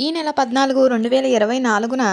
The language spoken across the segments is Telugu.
ఈ నెల పద్నాలుగు రెండు వేల ఇరవై నాలుగున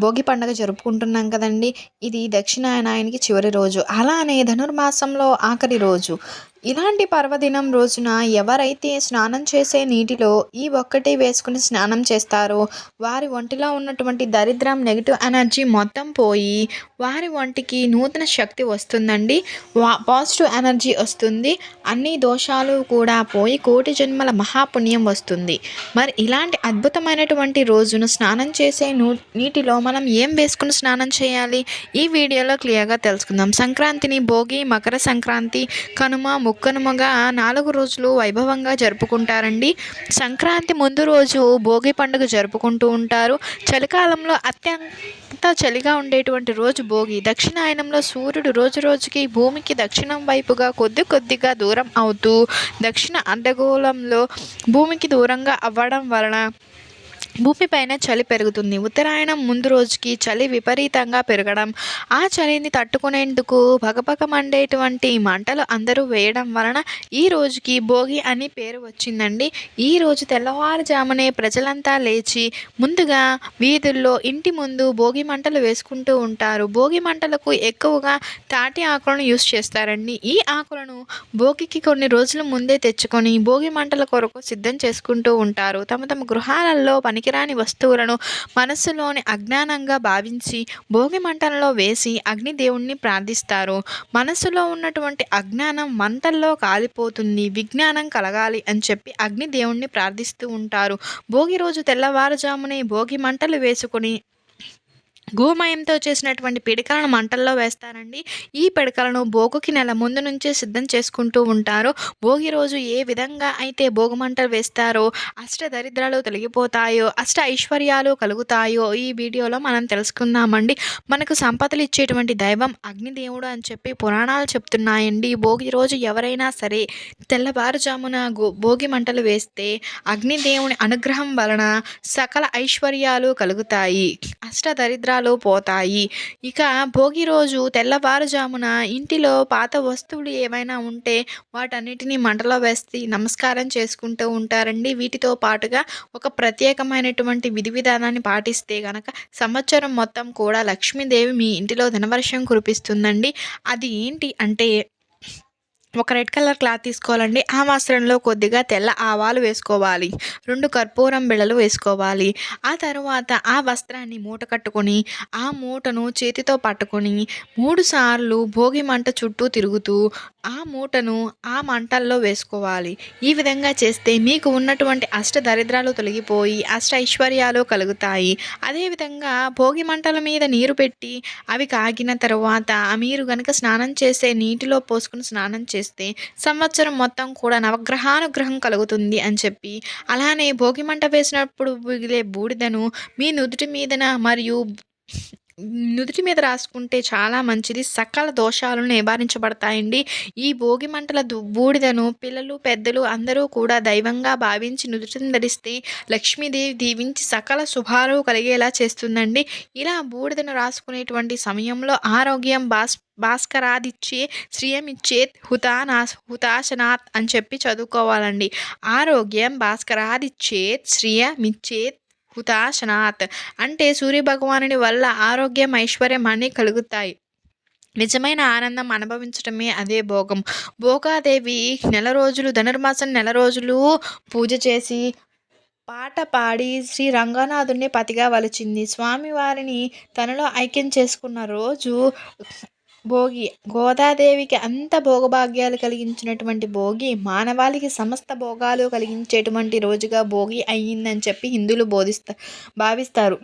భోగి పండుగ జరుపుకుంటున్నాం కదండి. ఇది దక్షిణాయనాయనికి చివరి రోజు. అలానే ధనుర్మాసంలో ఆఖరి రోజు. ఇలాంటి పర్వదినం రోజున ఎవరైతే స్నానం చేసే నీటిలో ఈ ఒక్కటి వేసుకుని స్నానం చేస్తారో వారి ఒంటిలో ఉన్నటువంటి దరిద్రం నెగిటివ్ ఎనర్జీ మొత్తం పోయి వారి ఒంటికి నూతన శక్తి వస్తుందండి. వా పాజిటివ్ ఎనర్జీ వస్తుంది. అన్ని దోషాలు కూడా పోయి కోటి జన్మల మహాపుణ్యం వస్తుంది. మరి ఇలాంటి అద్భుతమైనటువంటి రోజును స్నానం చేసే నూ నీటిలో మనం ఏం వేసుకుని స్నానం చేయాలి? ఈ వీడియోలో క్లియర్గా తెలుసుకుందాం. సంక్రాంతిని భోగి మకర సంక్రాంతి కనుమ ముక్కనుమగా నాలుగు రోజులు వైభవంగా జరుపుకుంటారండి. సంక్రాంతి ముందు రోజు భోగి పండుగ జరుపుకుంటూ ఉంటారు. చలికాలంలో అత్యంత చలిగా ఉండేటువంటి రోజు భోగి. దక్షిణాయనంలో సూర్యుడు రోజు రోజుకి భూమికి దక్షిణం వైపుగా కొద్ది కొద్దిగా దూరం అవుతూ దక్షిణ అర్ధగోళంలో భూమికి దూరంగా అవ్వడం వలన భూమిపైన చలి పెరుగుతుంది. ఉత్తరాయణం ముందు రోజుకి చలి విపరీతంగా పెరగడం ఆ చలిని తట్టుకునేందుకు భగభగ మండేటువంటి మంటలు అందరూ వేయడం వలన ఈ రోజుకి భోగి అని పేరు వచ్చిందండి. ఈ రోజు తెల్లవారుజామునే ప్రజలంతా లేచి ముందుగా వీధుల్లో ఇంటి ముందు భోగి మంటలు వేసుకుంటూ ఉంటారు. భోగి మంటలకు ఎక్కువగా తాటి ఆకులను యూస్ చేస్తారండి. ఈ ఆకులను భోగికి కొన్ని రోజుల ముందే తెచ్చుకొని భోగి మంటల కొరకు సిద్ధం చేసుకుంటూ ఉంటారు. తమ తమ గృహాలలో పని పనికిరాని వస్తువులను మనస్సులోని అజ్ఞానంగా భావించి భోగి మంటలలో వేసి అగ్నిదేవుణ్ణి ప్రార్థిస్తారు. మనస్సులో ఉన్నటువంటి అజ్ఞానం మంటల్లో కాలిపోతుంది. విజ్ఞానం కలగాలి అని చెప్పి అగ్నిదేవుణ్ణి ప్రార్థిస్తూ ఉంటారు. భోగి రోజు తెల్లవారుజామునే భోగి మంటలు వేసుకొని గోమయంతో చేసినటువంటి పిడకలను మంటల్లో వేస్తారండి. ఈ పిడకలను భోగుకి నెల ముందు నుంచే సిద్ధం చేసుకుంటూ ఉంటారు. భోగి రోజు ఏ విధంగా అయితే భోగి మంటలు వేస్తారో అష్ట దరిద్రాలు తొలగిపోతాయో అష్ట ఐశ్వర్యాలు కలుగుతాయో ఈ వీడియోలో మనం తెలుసుకుందామండి. మనకు సంపదలు ఇచ్చేటువంటి దైవం అగ్నిదేవుడు అని చెప్పి పురాణాలు చెప్తున్నాయండి. భోగి రోజు ఎవరైనా సరే తెల్లవారుజామున గో భోగి మంటలు వేస్తే అగ్నిదేవుని అనుగ్రహం వలన సకల ఐశ్వర్యాలు కలుగుతాయి. అష్ట దరిద్రాలు కష్టాలు పోతాయి. ఇక భోగి రోజు తెల్లవారుజామున ఇంటిలో పాత వస్తువులు ఏమైనా ఉంటే వాటన్నిటిని మంటలో వేసి నమస్కారం చేసుకుంటూ ఉంటారండి. వీటితో పాటుగా ఒక ప్రత్యేకమైనటువంటి విధి విధానాన్ని పాటిస్తే గనక సంవత్సరం మొత్తం కూడా లక్ష్మీదేవి మీ ఇంటిలో ధనవర్షం కురిపిస్తుందండి. అది ఏంటి అంటే ఒక రెడ్ కలర్ క్లాత్ తీసుకోవాలండి. ఆ వస్త్రంలో కొద్దిగా తెల్ల ఆవాలు వేసుకోవాలి. రెండు కర్పూరం బిళ్ళలు వేసుకోవాలి. ఆ తర్వాత ఆ వస్త్రాన్ని మూట కట్టుకొని ఆ మూటను చేతితో పట్టుకొని మూడు సార్లు భోగి మంట చుట్టూ తిరుగుతూ ఆ మూటను ఆ మంటల్లో వేసుకోవాలి. ఈ విధంగా చేస్తే మీకు ఉన్నటువంటి అష్ట దరిద్రాలు తొలగిపోయి అష్ట ఐశ్వర్యాలు కలుగుతాయి. అదేవిధంగా భోగి మంటల మీద నీరు పెట్టి అవి కాగిన తర్వాత మీరు కనుక స్నానం చేసే నీటిలో పోసుకుని స్నానం చేస్తే సంవత్సరం మొత్తం కూడా నవగ్రహానుగ్రహం కలుగుతుంది అని చెప్పి అలానే భోగి మంట వేసినప్పుడు మిగిలే బూడిదను మీ నుదుటి మీదన మరియు నుదుటి మీద రాసుకుంటే చాలా మంచిది. సకల దోషాలను నివారించబడతాయండి. ఈ భోగి మంటల బూడిదను పిల్లలు పెద్దలు అందరూ కూడా దైవంగా భావించి నుదుటిని ధరిస్తే లక్ష్మీదేవి దీవించి సకల శుభాలు కలిగేలా చేస్తుందండి. ఇలా బూడిదను రాసుకునేటువంటి సమయంలో ఆరోగ్యం బాస్ భాస్కరాదిచ్చే శ్రియమిచ్చేత్ హుతానా హుతాశనాత్ అని చెప్పి చదువుకోవాలండి. ఆరోగ్యం భాస్కరాదిచ్చేత్ శ్రియమిచ్చేత్ హుతాశనాత్ అంటే సూర్యభగవానుని వల్ల ఆరోగ్యం ఐశ్వర్యం అన్నీ కలుగుతాయి. నిజమైన ఆనందం అనుభవించడమే అదే భోగం. భోగాదేవి నెల రోజులు ధనుర్మాసం నెల రోజులు పూజ చేసి పాట పాడి శ్రీ రంగనాథుడిని పతిగా వలిచింది. స్వామివారిని తనలో ఐక్యం చేసుకున్న రోజు భోగి గోదాదేవికి అంత భోగభాగ్యాలు కలిగించినటువంటి భోగి మానవాళికి సమస్త భోగాలు కలిగించేటువంటి రోజుగా భోగి అయ్యిందని చెప్పి హిందువులు బోధిస్తా భావిస్తారు.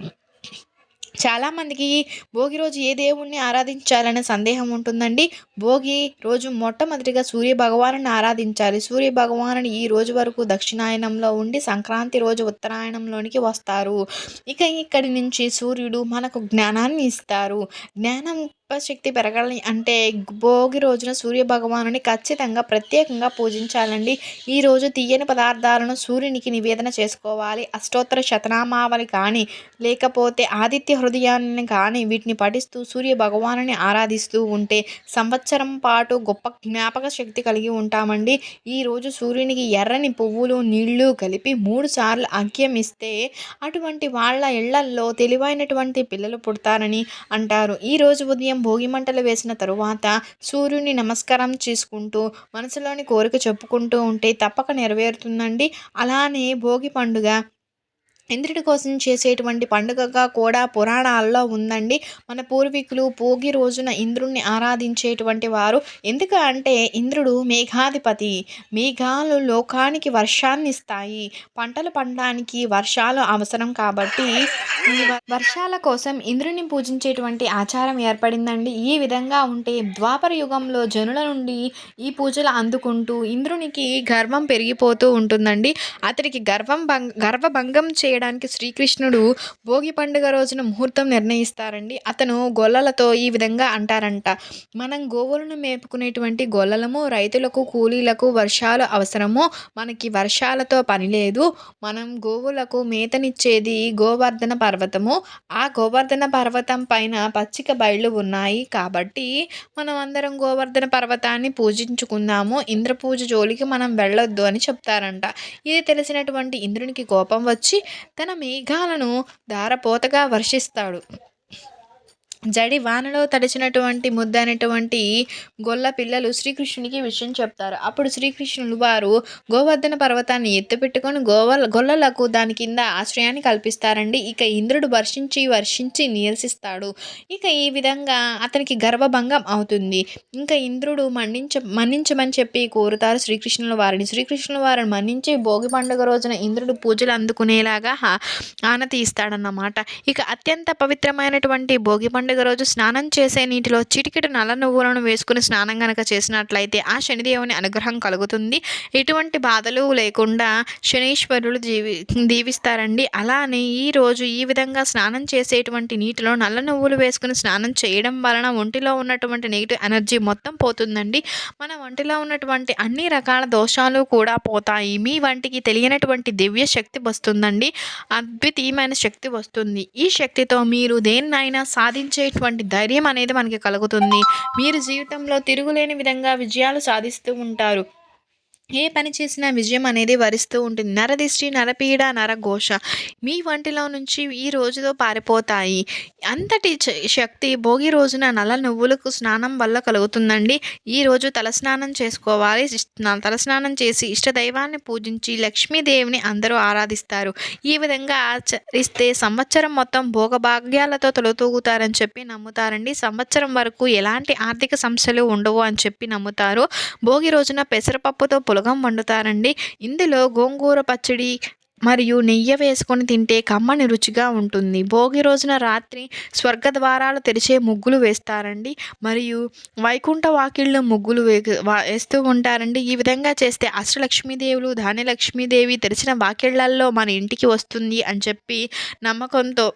చాలామందికి భోగి రోజు ఏ దేవుణ్ణి ఆరాధించాలనే సందేహం ఉంటుందండి. భోగి రోజు మొట్టమొదటిగా సూర్య భగవాను ఆరాధించాలి. సూర్య భగవాను ఈ రోజు వరకు దక్షిణాయనంలో ఉండి సంక్రాంతి రోజు ఉత్తరాయణంలోనికి వస్తారు. ఇక ఇక్కడి నుంచి సూర్యుడు మనకు జ్ఞానాన్ని ఇస్తారు. జ్ఞానం శక్తి పెరగాలని అంటే భోగి రోజున సూర్య భగవానుని ఖచ్చితంగా ప్రత్యేకంగా పూజించాలండి. ఈరోజు తీయని పదార్థాలను సూర్యునికి నివేదన చేసుకోవాలి. అష్టోత్తర శతనామావళి కానీ లేకపోతే ఆదిత్య హృదయాన్ని కానీ వీటిని పఠిస్తూ సూర్య భగవానుని ఆరాధిస్తూ ఉంటే సంవత్సరం పాటు గొప్ప జ్ఞాపక శక్తి కలిగి ఉంటామండి. ఈరోజు సూర్యునికి ఎర్రని పువ్వులు నీళ్ళు కలిపి మూడు సార్లు అర్ఘ్యం ఇస్తే అటువంటి వాళ్ళ ఇళ్ళల్లో తెలివైనటువంటి పిల్లలు పుడతారని అంటారు. ఈరోజు ఉదయం భోగి మంటలు వేసిన తరువాత సూర్యుని నమస్కారం చేసుకుంటూ మనసులోని కోరిక చెప్పుకుంటూ ఉంటే తప్పక నెరవేరుతుందండి. అలానే భోగి పండుగ ఇంద్రుడి కోసం చేసేటువంటి పండుగగా కూడా పురాణాల్లో ఉందండి. మన పూర్వీకులు పోగి రోజున ఇంద్రుణ్ణి ఆరాధించేటువంటి వారు. ఎందుకు అంటే ఇంద్రుడు మేఘాధిపతి. మేఘాలు లోకానికి వర్షాన్ని ఇస్తాయి పంటలు పండడానికి వర్షాలు అవసరం కాబట్టి వర్షాల కోసం ఇంద్రుని పూజించేటువంటి ఆచారం ఏర్పడిందండి. ఈ విధంగా ఉంటే ద్వాపర యుగంలో జనుల నుండి ఈ పూజలు అందుకుంటూ ఇంద్రునికి గర్వం పెరిగిపోతూ ఉంటుందండి. అతడికి గర్వం భంగ గర్వభంగం చేయడానికి శ్రీకృష్ణుడు భోగి పండుగ రోజున ముహూర్తం నిర్ణయిస్తారండి. అతను గొల్లలతో ఈ విధంగా అంటారంట. మనం గోవులను మేపుకునేటువంటి గొల్లలము రైతులకు కూలీలకు వర్షాలు అవసరము మనకి వర్షాలతో పని లేదు. మనం గోవులకు మేతనిచ్చేది గోవర్ధన పర్వతము. ఆ గోవర్ధన పర్వతం పైన పచ్చిక బయళ్ళు ఉన్నాయి కాబట్టి మనం అందరం గోవర్ధన పర్వతాన్ని పూజించుకుందాము. ఇంద్ర పూజ జోలికి మనం వెళ్ళొద్దు అని చెప్తారంట. ఇది తెలిసినటువంటి ఇంద్రునికి కోపం వచ్చి తన మేఘాలను ధారపోతగా వర్షిస్తాడు. జడి వానలో తడిచినటువంటి ముద్దైనటువంటి గొల్ల పిల్లలు శ్రీకృష్ణునికి విషయం చెప్తారు. అప్పుడు శ్రీకృష్ణులు వారు గోవర్ధన పర్వతాన్ని ఎత్తుపెట్టుకొని గోవ గొల్లలకు దాని కింద ఆశ్రయాన్ని కల్పిస్తారండి. ఇక ఇంద్రుడు వర్షించి వర్షించి నిరసిస్తాడు ఇక ఈ విధంగా అతనికి గర్వభంగం అవుతుంది. ఇంకా ఇంద్రుడు మన్నించ మన్నించమని చెప్పి కోరుతారు శ్రీకృష్ణుల వారిని. శ్రీకృష్ణుల వారిని మన్నించి భోగి పండుగ రోజున ఇంద్రుడు పూజలు అందుకునేలాగా ఆనతి ఇస్తాడన్నమాట ఇక అత్యంత పవిత్రమైనటువంటి భోగి పండుగ పండుగ రోజు స్నానం చేసే నీటిలో చిటికెడు నల్ల నువ్వులను వేసుకుని స్నానం గనక చేసినట్లయితే ఆ శనిదేవుని అనుగ్రహం కలుగుతుంది. ఎటువంటి బాధలు లేకుండా శనీశ్వరులు జీవి దీవిస్తారండి. అలానే ఈరోజు ఈ విధంగా స్నానం చేసేటువంటి నీటిలో నల్ల నువ్వులు వేసుకుని స్నానం చేయడం వలన ఒంటిలో ఉన్నటువంటి నెగిటివ్ ఎనర్జీ మొత్తం పోతుందండి. మన ఒంటిలో ఉన్నటువంటి అన్ని రకాల దోషాలు కూడా పోతాయి. మీ వంటికి తెలియనటువంటి దివ్య శక్తి వస్తుందండి. అద్వితీయమైన శక్తి వస్తుంది. ఈ శక్తితో మీరు దేన్నైనా సాధించే వచ్చేటువంటి ధైర్యం అనేది మనకి కలుగుతుంది. మీరు జీవితంలో తిరుగులేని విధంగా విజయాలు సాధిస్తూ ఉంటారు. ఏ పని చేసినా విజయం అనేది వరిస్తూ ఉంటుంది. నరదిష్టి నరపీడ నరఘోష మీ వంటిలో నుంచి ఈ రోజుతో పారిపోతాయి. అంతటి శక్తి భోగి రోజున నల్ల నువ్వులకు స్నానం వల్ల కలుగుతుందండి. ఈరోజు తలస్నానం చేసుకోవాలి. తలస్నానం చేసి ఇష్టదైవాన్ని పూజించి లక్ష్మీదేవిని అందరూ ఆరాధిస్తారు. ఈ విధంగా ఆచరిస్తే సంవత్సరం మొత్తం భోగభాగ్యాలతో తొలతూగుతారని చెప్పి నమ్ముతారండి. సంవత్సరం వరకు ఎలాంటి ఆర్థిక సమస్యలు ఉండవు అని చెప్పి నమ్ముతారు. భోగి రోజున పెసరపప్పుతో పొల పులగం వండుతారండి ఇందులో గోంగూర పచ్చడి మరియు నెయ్యి వేసుకొని తింటే కమ్మని రుచిగా ఉంటుంది. భోగి రోజున రాత్రి స్వర్గ ద్వారాలు తెరిచే ముగ్గులు వేస్తారండి. మరియు వైకుంఠ వాకిళ్ళు ముగ్గులు వే వేస్తూ ఉంటారండి. ఈ విధంగా చేస్తే అష్టలక్ష్మీదేవులు ధాన్యలక్ష్మీదేవి తెరిచిన వాకిళ్ళల్లో మన ఇంటికి వస్తుంది అని చెప్పి నమ్మకంతో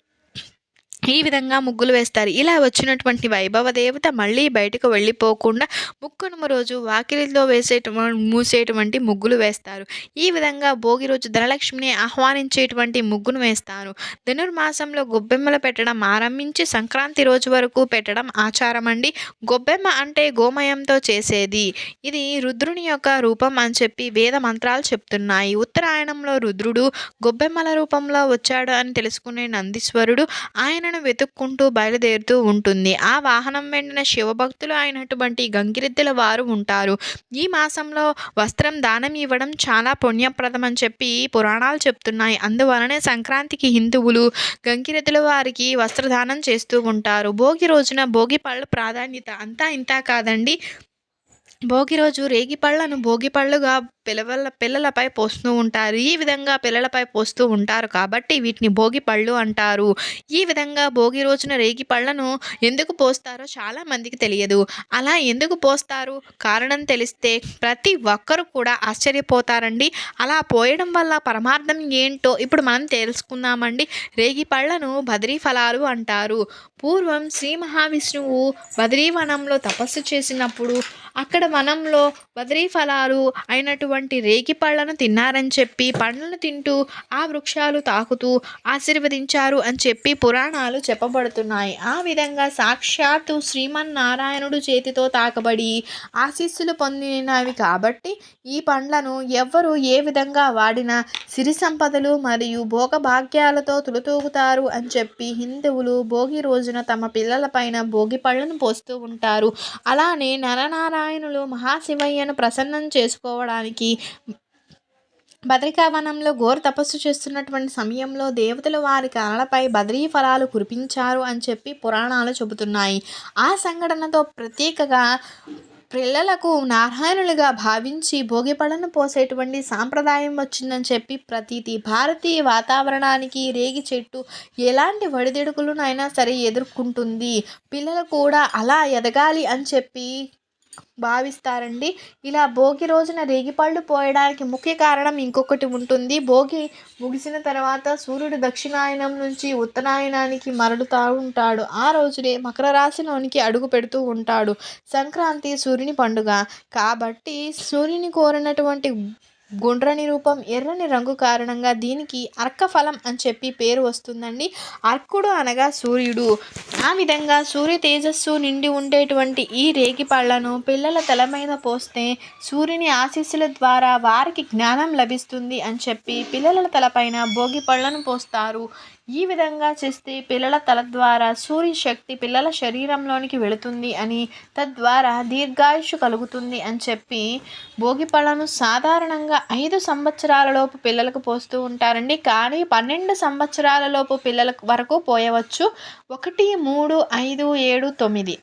ఈ విధంగా ముగ్గులు వేస్తారు. ఇలా వచ్చినటువంటి వైభవ దేవత మళ్ళీ బయటకు వెళ్ళిపోకుండా ముక్కనుమ రోజు వాకిలిలో వేసేటువంటి మూసేటువంటి ముగ్గులు వేస్తారు. ఈ విధంగా భోగి రోజు ధనలక్ష్మిని ఆహ్వానించేటువంటి ముగ్గును వేస్తారు. ధనుర్మాసంలో గొబ్బెమ్మలు పెట్టడం ఆరంభించి సంక్రాంతి రోజు వరకు పెట్టడం ఆచారం అండి గొబ్బెమ్మ అంటే గోమయంతో చేసేది. ఇది రుద్రుని యొక్క రూపం అని చెప్పి వేద మంత్రాలు చెప్తున్నాయి. ఉత్తరాయణంలో రుద్రుడు గొబ్బెమ్మల రూపంలో వచ్చాడు అని తెలుసుకునే నందీశ్వరుడు ఆయన సీతను వెతుక్కుంటూ బయలుదేరుతూ ఉంటుంది. ఆ వాహనం వెండిన శివభక్తులు అయినటువంటి గంగిరెద్దుల వారు ఉంటారు. ఈ మాసంలో వస్త్రం దానం ఇవ్వడం చాలా పుణ్యప్రదం అని చెప్పి పురాణాలు చెప్తున్నాయి. అందువలనే సంక్రాంతికి హిందువులు గంగిరెద్దుల వారికి వస్త్రదానం చేస్తూ ఉంటారు. భోగి రోజున భోగి పళ్ళ ప్రాధాన్యత అంతా ఇంతా కాదండి. భోగి రోజు రేగి పళ్ళను భోగి పళ్ళుగా పిల్లల పిల్లలపై పోస్తూ ఉంటారు. ఈ విధంగా పిల్లలపై పోస్తూ ఉంటారు కాబట్టి వీటిని భోగి పళ్ళు అంటారు. ఈ విధంగా భోగి రోజున రేగి పళ్ళను ఎందుకు పోస్తారో చాలా మందికి తెలియదు. అలా ఎందుకు పోస్తారు? కారణం తెలిస్తే ప్రతి ఒక్కరు కూడా ఆశ్చర్యపోతారండి. అలా పోయడం వల్ల పరమార్థం ఏంటో ఇప్పుడు మనం తెలుసుకుందామండి. రేగి పళ్ళను బద్రీ ఫలాలు అంటారు. పూర్వం శ్రీ మహావిష్ణువు బద్రీవనంలో తపస్సు చేసినప్పుడు అక్కడ వనంలో బద్రీ ఫలాలు అయినటువంటి రేగి పళ్ళను తిన్నారని చెప్పి పండ్లను తింటూ ఆ వృక్షాలు తాకుతూ ఆశీర్వదించారు అని చెప్పి పురాణాలు చెప్పబడుతున్నాయి. ఆ విధంగా సాక్షాత్తు శ్రీమన్నారాయణుడు చేతితో తాకబడి ఆశీస్సులు పొందినవి కాబట్టి ఈ పండ్లను ఎవ్వరు ఏ విధంగా వాడినా సిరి సంపదలు మరియు భోగభాగ్యాలతో తులతూగుతారు అని చెప్పి హిందువులు భోగి రోజున తమ పిల్లలపైన భోగి పళ్ళను పోస్తూ ఉంటారు. అలానే నరనారాయణులు మహాశివయ్యను ప్రసన్నం చేసుకోవడానికి బద్రికావనంలో ఘోర తపస్సు చేస్తున్నటువంటి సమయంలో దేవతలు వారి కళలపై బద్రీ ఫలాలు కురిపించారు అని చెప్పి పురాణాలు చెబుతున్నాయి. ఆ సంఘటనతో ప్రత్యేకగా పిల్లలకు నారాయణులుగా భావించి భోగిపడను పోసేటువంటి సాంప్రదాయం వచ్చిందని చెప్పి ప్రతీతి భారతీయ వాతావరణానికి రేగి చెట్టు ఎలాంటి వడిదెడుకులునైనా సరే ఎదుర్కొంటుంది. పిల్లలు కూడా అలా ఎదగాలి అని చెప్పి భావిస్తారండి. ఇలా భోగి రోజున రేగిపళ్ళు పోయడానికి ముఖ్య కారణం ఇంకొకటి ఉంటుంది. భోగి ముగిసిన తర్వాత సూర్యుడు దక్షిణాయనం నుంచి ఉత్తరాయణానికి మరలుతూ ఉంటాడు. ఆ రోజునే మకర రాశిలోనికి అడుగు పెడుతూ ఉంటాడు. సంక్రాంతి సూర్యుని పండుగ. కాబట్టి సూర్యుని కోరినటువంటి గుండ్రని రూపం ఎర్రని రంగు కారణంగా దీనికి అర్కఫలం అని చెప్పి పేరు వస్తుందండి. అర్కుడు అనగా సూర్యుడు. ఆ విధంగా సూర్య తేజస్సు నిండి ఉండేటువంటి ఈ రేగి పళ్ళను పిల్లల తల మీద పోస్తే సూర్యుని ఆశీస్సుల ద్వారా వారికి జ్ఞానం లభిస్తుంది అని చెప్పి పిల్లల తలపైన భోగి పళ్ళను పోస్తారు. ఈ విధంగా చేస్తే పిల్లల తల ద్వారా సూర్యశక్తి పిల్లల శరీరంలోనికి వెళుతుంది అని తద్వారా దీర్ఘాయుషు కలుగుతుంది అని చెప్పి భోగి పళ్ళను సాధారణంగా ఐదు సంవత్సరాలలోపు పిల్లలకు పోస్తూ ఉంటారండి. కానీ పన్నెండు సంవత్సరాలలోపు పిల్లల వరకు పోయవచ్చు. ఒకటి మూడు ఐదు ఏడు తొమ్మిది.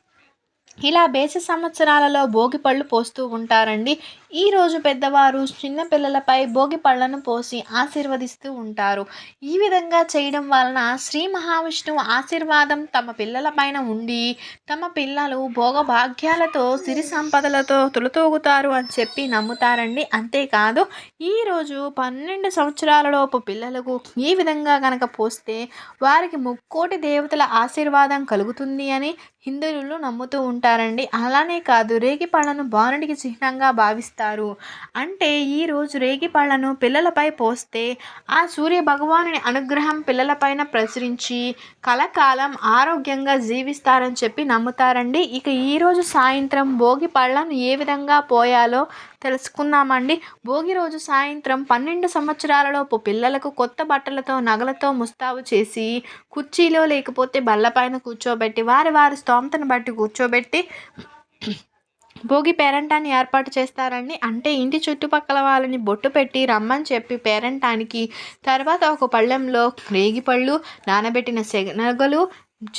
ఇలా బేసి సంవత్సరాలలో భోగి పళ్ళు పోస్తూ ఉంటారండి. ఈరోజు పెద్దవారు చిన్న పిల్లలపై భోగి పళ్ళను పోసి ఆశీర్వదిస్తూ ఉంటారు. ఈ విధంగా చేయడం వలన శ్రీ మహావిష్ణువు ఆశీర్వాదం తమ పిల్లలపైన ఉండి తమ పిల్లలు భోగభాగ్యాలతో సిరి సంపదలతో తులతూగుతారు అని చెప్పి నమ్ముతారండి. అంతేకాదు ఈరోజు పన్నెండు సంవత్సరాలలోపు పిల్లలకు ఈ విధంగా కనుక పోస్తే వారికి ముక్కోటి దేవతల ఆశీర్వాదం కలుగుతుంది అని హిందువులు నమ్ముతూ ఉంటారండి. అలానే కాదు రేగి పళ్ళను బాణుడికి చిహ్నంగా భావిస్తారు. అంటే ఈరోజు రేగిపళ్ళను పిల్లలపై పోస్తే ఆ సూర్య భగవానుని అనుగ్రహం పిల్లలపైన ప్రసరించి కలకాలం ఆరోగ్యంగా జీవిస్తారని చెప్పి నమ్ముతారండి. ఇక ఈరోజు సాయంత్రం భోగి పళ్ళను ఏ విధంగా పోయాలో తెలుసుకుందామండి. భోగి రోజు సాయంత్రం పన్నెండు సంవత్సరాలలోపు పిల్లలకు కొత్త బట్టలతో నగలతో ముస్తాబు చేసి కుర్చీలో లేకపోతే బల్లపైన కూర్చోబెట్టి వారి వారి స్తోమతను బట్టి కూర్చోబెట్టి భోగి పేరంటాన్ని ఏర్పాటు చేస్తారండి అంటే ఇంటి చుట్టుపక్కల వాళ్ళని బొట్టు పెట్టి రమ్మని చెప్పి పేరంటానికి తర్వాత ఒక పళ్ళెంలో రేగిపళ్ళు నానబెట్టిన శనగలు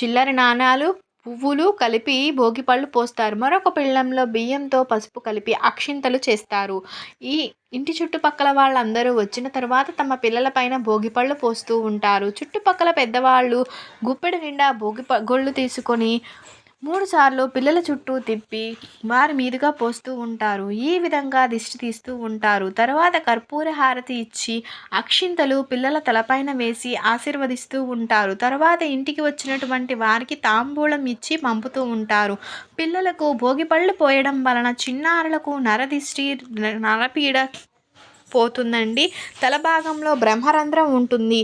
చిల్లర నాణాలు పువ్వులు కలిపి భోగిపళ్ళు పోస్తారు. మరొక పిళ్ళంలో బియ్యంతో పసుపు కలిపి అక్షింతలు చేస్తారు. ఈ ఇంటి చుట్టుపక్కల వాళ్ళందరూ వచ్చిన తర్వాత తమ పిల్లలపైన భోగిపళ్ళు పోస్తూ ఉంటారు. చుట్టుపక్కల పెద్దవాళ్ళు గుప్పెడు నిండా భోగి గొళ్ళు తీసుకొని మూడుసార్లు పిల్లల చుట్టూ తిప్పి వారి మీదుగా పోస్తూ ఉంటారు. ఈ విధంగా దిష్టి తీస్తూ ఉంటారు. తర్వాత కర్పూర హారతి ఇచ్చి అక్షింతలు పిల్లల తలపైన వేసి ఆశీర్వదిస్తూ ఉంటారు. తర్వాత ఇంటికి వచ్చినటువంటి వారికి తాంబూలం ఇచ్చి పంపుతూ ఉంటారు. పిల్లలకు భోగిపళ్ళు పోయడం వలన చిన్నారులకు నరదిష్టి నరపీడ పోతుందండి. తల భాగంలో బ్రహ్మరంధ్రం ఉంటుంది.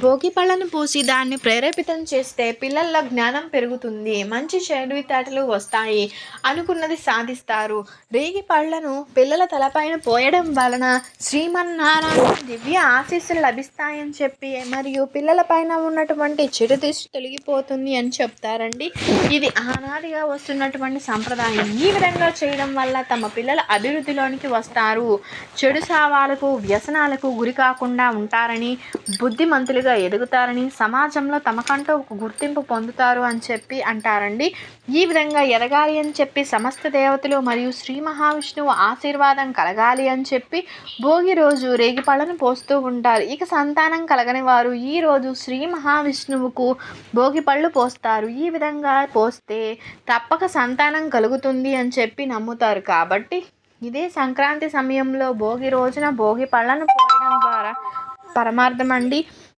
భోగి పళ్ళను పూసి దాన్ని ప్రేరేపితం చేస్తే పిల్లల జ్ఞానం పెరుగుతుంది. మంచి తెలివితేటలు వస్తాయి అనుకున్నది సాధిస్తారు. రేగి పళ్ళను పిల్లల తలపైన పోయడం వలన శ్రీమన్నారాయణ దివ్య ఆశీస్సులు లభిస్తాయని చెప్పి మరియు పిల్లల పైన ఉన్నటువంటి చెడు దృష్టి తొలగిపోతుంది అని చెప్తారండి. ఇది ఆనాదిగా వస్తున్నటువంటి సంప్రదాయం. ఈ విధంగా చేయడం వల్ల తమ పిల్లల అభివృద్ధిలోనికి వస్తారు. చెడు సావాలకు వ్యసనాలకు గురి కాకుండా ఉంటారని బుద్ధిమంతులు వ్యక్తులుగా ఎదుగుతారని సమాజంలో తమకంటూ ఒక గుర్తింపు పొందుతారు అని చెప్పి అంటారండి. ఈ విధంగా ఎదగాలి అని చెప్పి సమస్త దేవతలు మరియు శ్రీ మహావిష్ణువు ఆశీర్వాదం కలగాలి అని చెప్పి భోగి రోజు రేగిపళ్ళను పోస్తూ ఉంటారు. ఇక సంతానం కలగని వారు ఈ రోజు శ్రీ మహావిష్ణువుకు భోగి పళ్ళు పోస్తారు. ఈ విధంగా పోస్తే తప్పక సంతానం కలుగుతుంది అని చెప్పి నమ్ముతారు. కాబట్టి ఇదే సంక్రాంతి సమయంలో భోగి రోజున భోగి పళ్ళను పోయడం ద్వారా పరమార్థం అండి